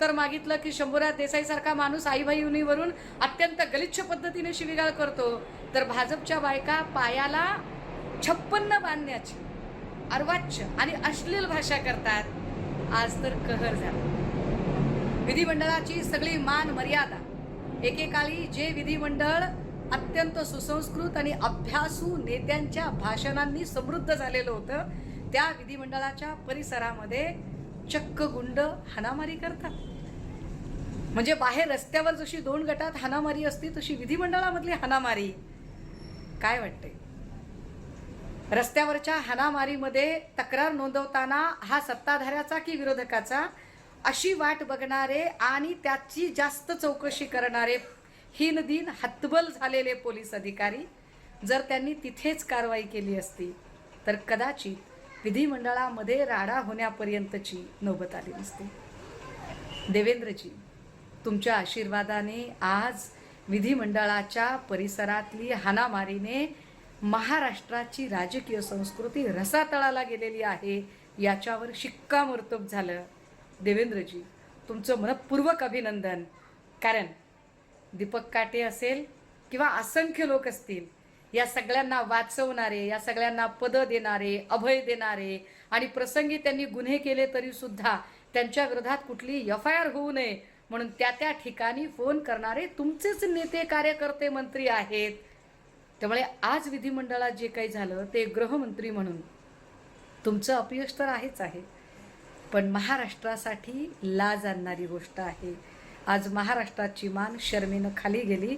तर मागितलं की शंभूराज देसाई सारखा माणूस आईबाई युनीवरून अत्यंत गलिच्छ पद्धतीने शिवीगाळ करतो. तर भाजपच्या बायका पायाला छप्पन्न बांधण्याची अर्वाच्य आणि अश्लील भाषा करतात. आज तर कहर झाला. विधिमंडळाची सगळी मान मर्यादा एकेकाळी जे विधिमंडळ अत्यंत सुसंस्कृत आणि अभ्यासू नेत्यांच्या भाषणांनी समृद्ध झालेलं होतं त्या विधिमंडळाच्या परिसरामध्ये चक्क गुंड हाणामारी करतात. म्हणजे बाहेर रस्त्यावर जशी दोन गटात हाणामारी असते तशी विधिमंडळामधली हाणामारी. काय वाटते रस्त्यावरच्या हाणामारीमध्ये तक्रार नोंदवताना हा सत्ताधाऱ्याचा की विरोधकाचा? अशी वाट बघणारे आणि त्याची जास्त चौकशी करणारे हिनदिन हतबल झालेले पोलीस अधिकारी जर त्यांनी तिथेच कारवाई केली असती तर कदाचित विधिमंडळामध्ये राडा होण्यापर्यंतची नौबत आली नसते. देवेंद्रजी तुमच्या आशीर्वादाने आज विधिमंडळाच्या परिसरातली हाणामारीने महाराष्ट्राची राजकीय संस्कृती रसातळाला गेलेली आहे याच्यावर शिक्कामोर्तब झालं. देवेंद्रजी तुमचं मनपूर्वक अभिनंदन. कारण दीपक काटे असेल किंवा असंख्य लोक असतील या सगळ्यांना वाचवणारे या सगळ्यांना पदं देणारे अभय देणारे आणि प्रसंगी त्यांनी गुन्हे केले तरी सुद्धा त्यांच्या विरोधात कुठली एफ आय आर होऊ नये म्हणून त्या त्या ठिकाणी फोन करणारे तुमचेच नेते कार्यकर्ते मंत्री आहेत. त्यामुळे आज विधिमंडळात जे काही झालं ते गृहमंत्री म्हणून. तुमचं अपयश तर आहेच आहे पण महाराष्ट्रासाठी लाज आणणारी गोष्ट आहे. आज महाराष्ट्राची मान शर्मेनं खाली गेली.